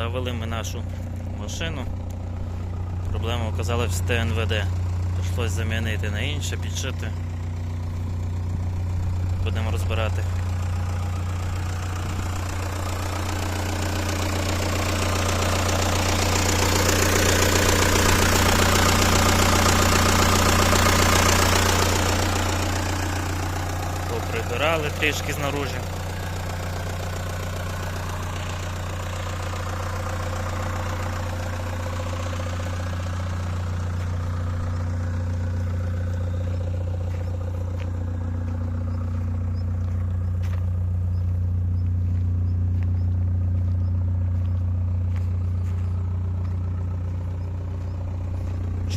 Завели ми нашу машину. Проблема оказалась в ТНВД. Прийшлось замінити на інше, підшити. Будемо розбирати. Поприбирали трішки знаружі.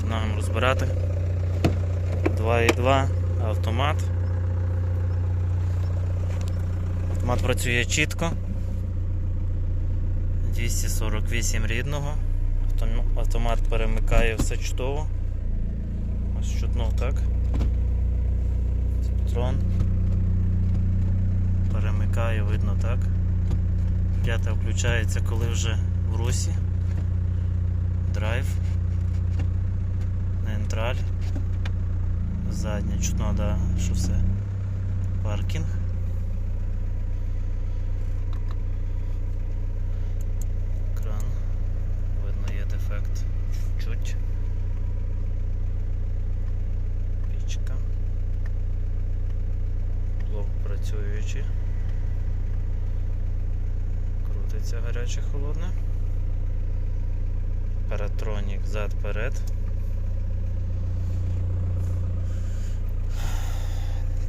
Починаємо розбирати. 2,2 автомат. Автомат працює чітко. 248 рідного. Автомат перемикає все чудово. Ось чутно так. Трон. Перемикає, видно так. П'ята включається, коли вже в русі. Задня чутно, да, що все. Паркінг. Кран. Видно є дефект. Чуть. Пічка. Блок працюючий. Крутиться гаряче холодне. Паратронік зад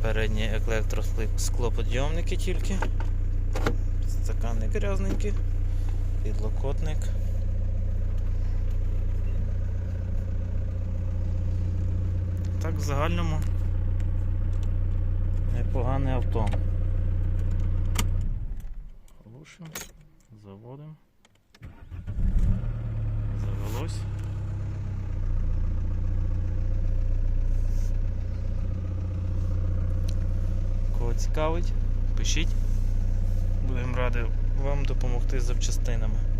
Передні електросклоподйомники тільки. Стаканник грязненький. Підлокотник. Так, в загальному непогане авто. Глушимо, заводимо. Завелось. Цікавить, пишіть. Будемо раді вам допомогти з запчастинами.